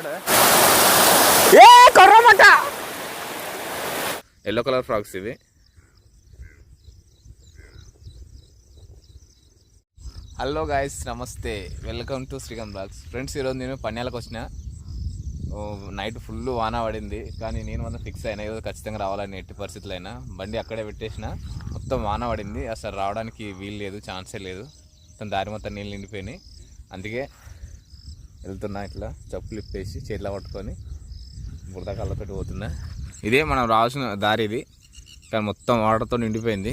ఏ కొర్రమట yellow colour frocks ఇవి. Hello guys నమస్తే. Welcome to Srikanth blogs. Friends ఈరోజు నేను పన్యాలకు వచ్చిన. ఓ, నైట్ ఫుల్ వాన పడింది. కానీ నేను మాత్రం ఫిక్స్ అయినా ఈరోజు ఖచ్చితంగా రావాలని ఎట్టి పరిస్థితులు అయినా బండి అక్కడే పెట్టేసిన. మొత్తం వాన పడింది. అసలు రావడానికి వీలు లేదు ఛాన్సే లేదు. మొత్తం దారి మొత్తం నీళ్ళు నిండిపోయినాయి. అందుకే వెళ్తున్నా ఇట్లా చెప్పులు ఇప్పేసి చేతిలో పట్టుకొని బురద పెట్టి పోతున్నా. ఇదే మనం రావాల్సిన దారి ఇది. కానీ మొత్తం వాటర్తో నిండిపోయింది.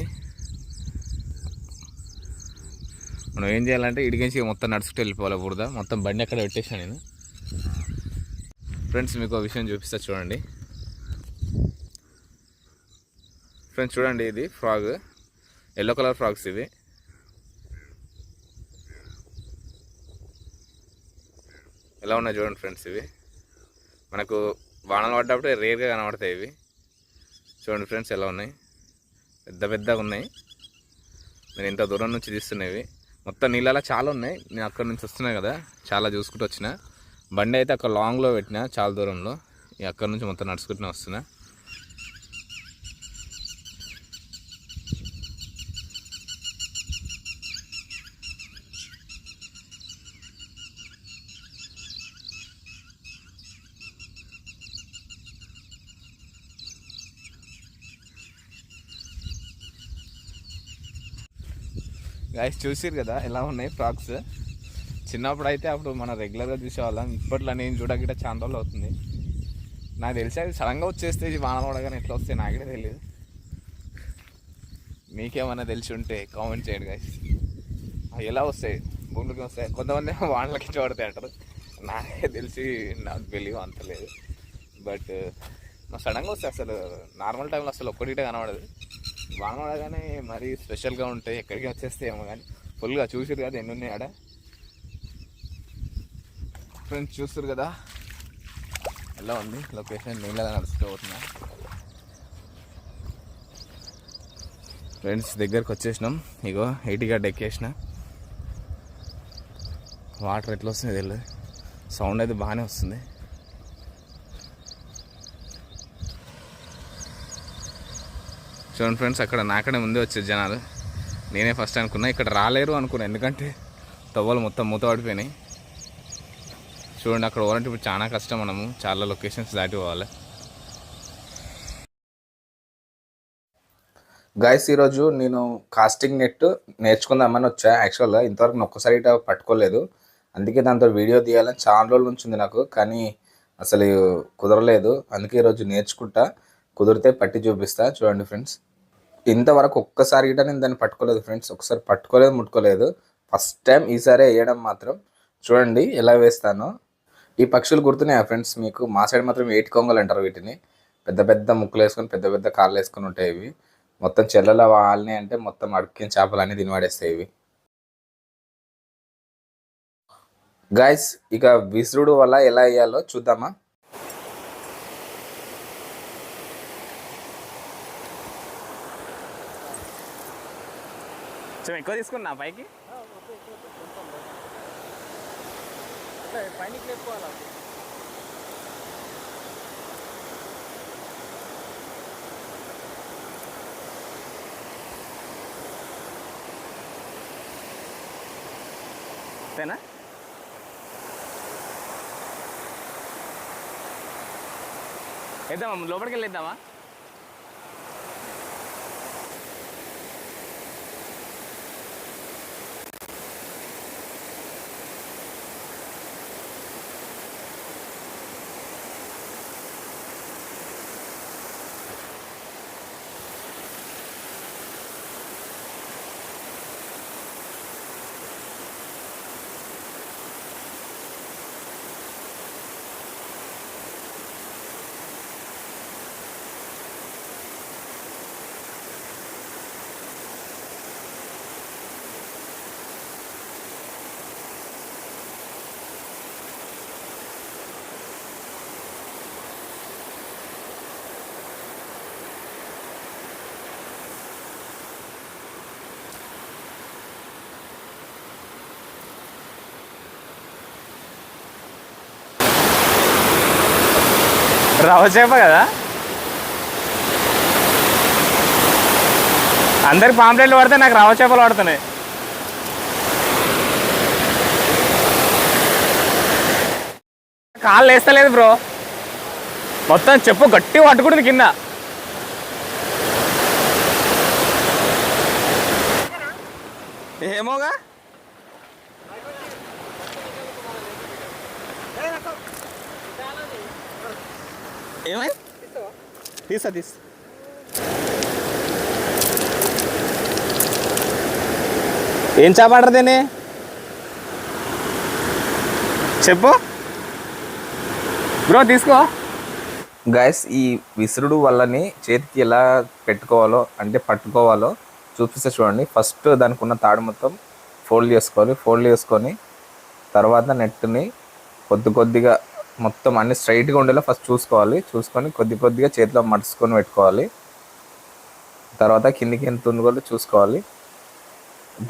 మనం ఏం చేయాలంటే ఇడిగించి మొత్తం నడుచుకుంటూ వెళ్ళిపోవాలి బురద. మొత్తం బండి అక్కడ పెట్టేసాను నేను. ఫ్రెండ్స్ మీకు ఒక విషయం చూపిస్తా చూడండి. ఫ్రెండ్స్ చూడండి ఇది ఫ్రాగ్. ఎల్లో కలర్ ఫ్రాగ్స్ ఇవి ఎలా ఉన్నాయి చూడండి ఫ్రెండ్స్ ఇవి. మనకు వానలు పడ్డప్పుడు రేర్గా కనబడతాయి ఇవి. చూడండి ఫ్రెండ్స్ ఎలా ఉన్నాయి. పెద్ద పెద్దగా ఉన్నాయి. నేను ఇంత దూరం నుంచి తీస్తున్నవి మొత్తం నీళ్ళలా చాలా ఉన్నాయి. నేను అక్కడ నుంచి వస్తున్నాయి కదా. చాలా చూసుకుంటూ వచ్చిన. బండి అయితే అక్కడ లాంగ్లో పెట్టిన చాలా దూరంలో. అక్కడ నుంచి మొత్తం నడుచుకుంటూనే వస్తున్నా. గాయస్ చూసారు కదా ఎలా ఉన్నాయి ఫ్రాక్స్? చిన్నప్పుడు అయితే అప్పుడు మనం రెగ్యులర్గా చూసేవాళ్ళం. ఇప్పట్లో నేను చూడగిట చాలా రోజులు అవుతుంది. నాకు తెలిసి అది సడన్గా వచ్చేస్తే ఇది వాన పడగానే ఎట్లా వస్తాయి నాకే తెలియదు. మీకేమన్నా తెలిసి ఉంటే కామెంట్ చేయండి గాయస్ అవి ఎలా వస్తాయి? భూములకి వస్తాయి. కొంతమంది ఏమో వానలకి పడతాయి అంటారు. నాకే తెలిసి నాకు తెలియదు అంత లేదు. బట్ సడన్గా వస్తాయి అసలు. నార్మల్ టైంలో అసలు ఒక్కటిగా కనబడదు. వాన పడగానే మరీ స్పెషల్గా ఉంటాయి ఎక్కడికి వచ్చేస్తే ఏమో కానీ ఫుల్గా చూసారు కదా ఎన్ని ఉన్నాయి ఆడ. ఫ్రెండ్స్ చూస్తారు కదా. ఎలా ఉంది? లొకేషన్ నీళ్ళ నడుచుకోబోతున్నా? ఫ్రెండ్స్ దగ్గరకు వచ్చేసినాం. ఇగో ఎయిటీగా గడ్డ ఎక్కేసిన. వాటర్ ఎట్లా వస్తుంది తెలియదు సౌండ్ అయితే బాగానే వస్తుంది. చూడండి ఫ్రెండ్స్ అక్కడ నాకనే ముందే వచ్చారు జనాలు. నేనే ఫస్ట్ అనుకున్నా ఇక్కడ రాలేరు అనుకున్నా. ఎందుకంటే తవ్వలు మొత్తం మూత పడిపోయినాయి చూడండి అక్కడ పోవాలంటే ఇప్పుడు చాలా కష్టం మనము చాలా లొకేషన్స్ దాటి పోవాలి. గైస్ ఈరోజు నేను కాస్టింగ్ నెట్ నేర్చుకుందామని వచ్చా. యాక్చువల్గా ఇంతవరకు ఒక్కసారి ఇట పట్టుకోలేదు. అందుకే దాంతో వీడియో తీయాలని చాలా రోజుల నుంచి ఉంది నాకు కానీ అసలు కుదరలేదు. అందుకే ఈరోజు నేర్చుకుంటా. కుదిరితే పట్టి చూపిస్తా చూడండి ఫ్రెండ్స్ ఇంతవరకు ఒక్కసారి గిట నేను దాన్ని పట్టుకోలేదు ఫ్రెండ్స్ ఒకసారి పట్టుకోలేదు ముట్టుకోలేదు. ఫస్ట్ టైం ఈసారి వేయడం మాత్రం. చూడండి ఎలా వేస్తానో. ఈ పక్షులు గుర్తున్నాయా ఫ్రెండ్స్ మీకు? మా సైడ్ మాత్రం ఏటి కొంగలు అంటారు వీటిని. పెద్ద పెద్ద ముక్కులు వేసుకొని పెద్ద పెద్ద కాళ్ళు వేసుకొని ఉంటాయి ఇవి. మొత్తం చెల్లెల వాళ్ళని అంటే మొత్తం అడికిన చేపలు అన్ని తినవాడేస్తాయి ఇవి. గాయస్ ఇక విసురుడు వల్ల ఎలా వేయాలో చూద్దామా? కొంచెం ఎక్కువ తీసుకున్నా పైకి. అంతేనా? వేద్దామా లోపలికి వెళ్ళి రవ చేప కదా. అందరికి పాంప్లెట్లు పడితే నాకు రవ చేపలు పడుతున్నాయి కాళ్ళు వేస్తలేదు బ్రో. మొత్తం చెప్పు గట్టి పట్టుకుంటుంది కింద. ఏమోగా? ఏమై? తీసా తీస్. ఏం చేపడరు దీన్ని? చెప్పు. బ్రో తీసుకో. గైస్ ఈ విసురుడు వల్లని చేతికి ఎలా పెట్టుకోవాలో అంటే పట్టుకోవాలో చూపిస్తే చూడండి. ఫస్ట్ దానికి ఉన్న తాడు మొత్తం ఫోల్డ్ చేసుకోవాలి. ఫోల్డ్ చేసుకొని తర్వాత నెట్ని కొద్ది కొద్దిగా మొత్తం అన్ని స్ట్రైట్గా ఉండేలా ఫస్ట్ చూసుకోవాలి. చూసుకొని కొద్ది కొద్దిగా చేతిలో మడుచుకొని పెట్టుకోవాలి. తర్వాత కిందికి ఎంత ఉందో చూసుకోవాలి.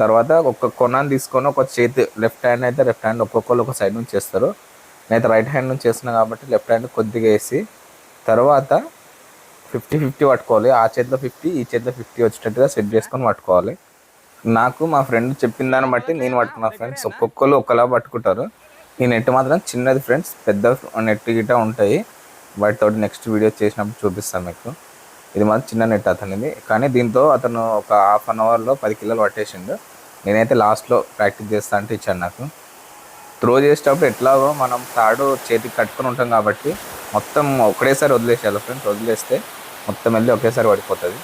తర్వాత ఒక కొనాన్ని తీసుకొని ఒక చేతి లెఫ్ట్ హ్యాండ్ అయితే లెఫ్ట్ హ్యాండ్ ఒక్కొక్కరు ఒక సైడ్ నుంచి చేస్తారు. నేనైతే రైట్ హ్యాండ్ నుంచి చేస్తున్నా కాబట్టి లెఫ్ట్ హ్యాండ్ కొద్దిగా వేసి తర్వాత ఫిఫ్టీ ఫిఫ్టీ పట్టుకోవాలి. ఆ చేతిలో ఫిఫ్టీ ఈ చేతిలో ఫిఫ్టీ వచ్చేటట్టుగా సెట్ చేసుకొని పట్టుకోవాలి. నాకు మా ఫ్రెండ్ చెప్పిన దాన్ని బట్టి నేను పట్టుకున్నా ఫ్రెండ్స్ ఒక్కొక్కరు ఒకలా పట్టుకుంటారు. ఈ నెట్ మాత్రం చిన్నది ఫ్రెండ్స్ పెద్ద నెట్ గిట్ట ఉంటాయి. వాటితో నెక్స్ట్ వీడియో చేసినప్పుడు చూపిస్తాను మీకు. ఇది మాత్రం చిన్న నెట్ అతనిది. కానీ దీంతో అతను ఒక హాఫ్ అన్ అవర్లో పది కిలోలు పట్టేసిండు. నేనైతే లాస్ట్లో ప్రాక్టీస్ చేస్తా అంటే ఇచ్చాను నాకు. త్రో చేసేటప్పుడు ఎట్లాగో మనం తాడు చేతికి కట్టుకొని ఉంటాం కాబట్టి మొత్తం ఒకటేసారి వదిలేసేయాలి ఫ్రెండ్స్ వదిలేస్తే మొత్తం వెళ్ళి ఒకేసారి పడిపోతుంది.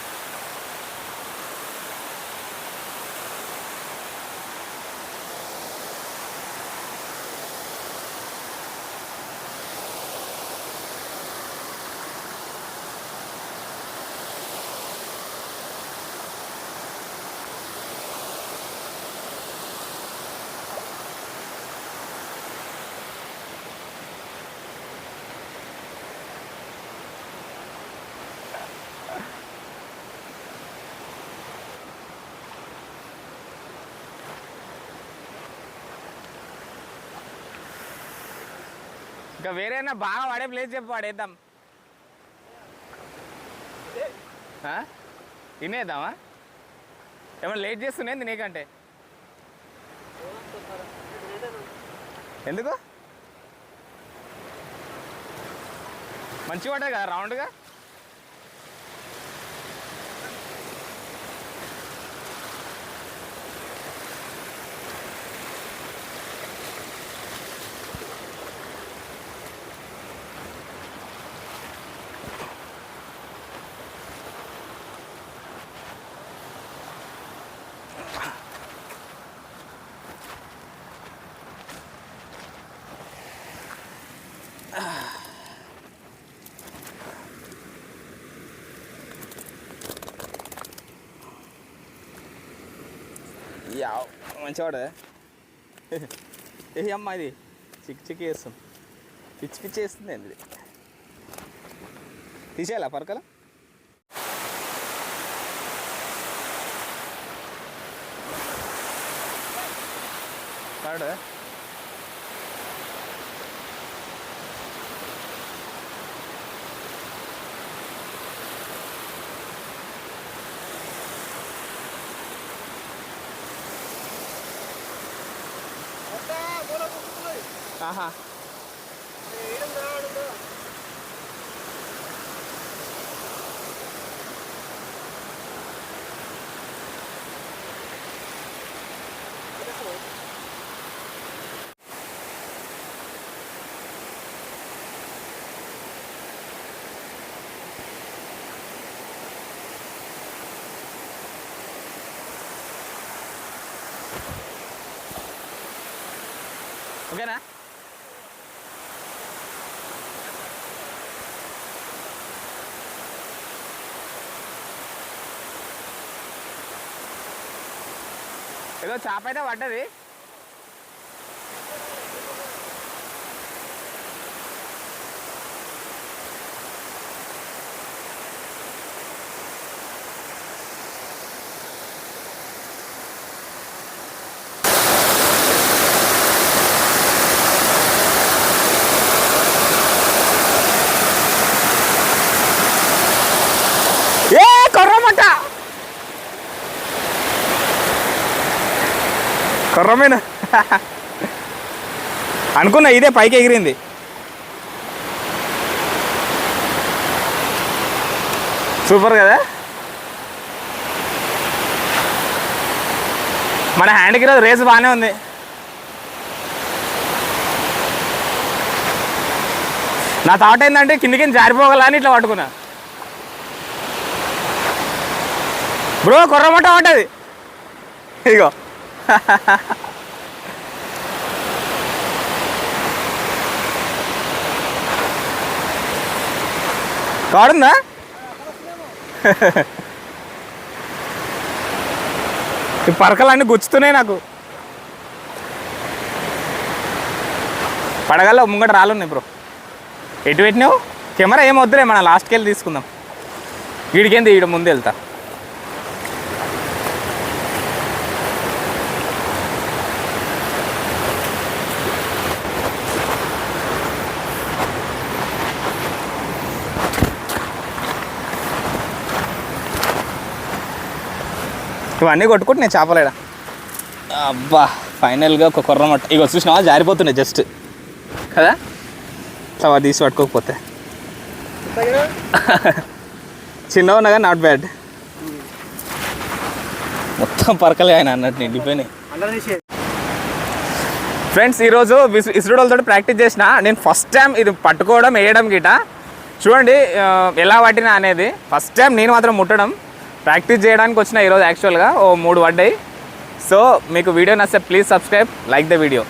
ఇంకా వేరేనా? బాగా వాడే ప్లేస్ చెప్పు వాడేద్దాం. ఆ? తినేద్దామా? ఏమైనా లేట్ చేస్తున్నాయి నీకంటే? ఎందుకు? మంచిగా పడ్డది కదా రౌండ్గా యావ్ మంచివాడే ఏ అమ్మా ఇది చిక్ చిక్ వేస్తుంది పిచ్చి పిచ్చి వేస్తుంది అండి తీసేయాలా పరకల పడదా ఆహా ఓకేనా ఏదో చేప అయితే పడ్డది. కొర్రమీను అనుకున్నా ఇదే పైకి ఎగిరింది. సూపర్ కదా? మన హ్యాండ్కి రోజు రేస్ బాగానే ఉంది. నా థాట్ ఏంటంటే కిందికి జారిపోగల అని ఇట్లా పట్టుకున్నా. బ్రో కొర్రమట ఉంటుంది ఇగో కాడుందా? ఈ పరకలన్నీ గుచ్చుతున్నాయి నాకు. పడగల ముంగట రాలున్నాయి బ్రో. ఎటు పెట్టినావు? కెమెరా ఏం వద్దులే మన లాస్ట్కి వెళ్ళి తీసుకుందాం. వీడికేంది? వీడు ముందు వెళ్తా. ఇవన్నీ కొట్టుకుంటున్నాయి చేపలేడ? అబ్బా ఫైనల్గా ఒక కొర్రమట్ట ఇక చూసినావా? జారిపోతున్నాయి జస్ట్. కదా? ఇట్లా తీసి పట్టుకోకపోతే. చిన్నగా ఉన్నా కానీ నాట్ బ్యాడ్ మొత్తం పరకలే ఆయన అన్నట్టు నిండిపోయినాయి. ఫ్రెండ్స్ ఈరోజు విసు ఇసురుడలతో ప్రాక్టీస్ చేసిన. నేను ఫస్ట్ టైం ఇది పట్టుకోవడం వేయడం గిట. చూడండి ఎలా పట్టినా అనేది. ఫస్ట్ టైం నేను మాత్రం ముట్టడం. ప్రాక్టీస్ చేయడానికి వచ్చిన ఈరోజు యాక్చువల్గా ఓ మూడు పడ్డాయి. సో మీకు వీడియో నచ్చితే please subscribe like the video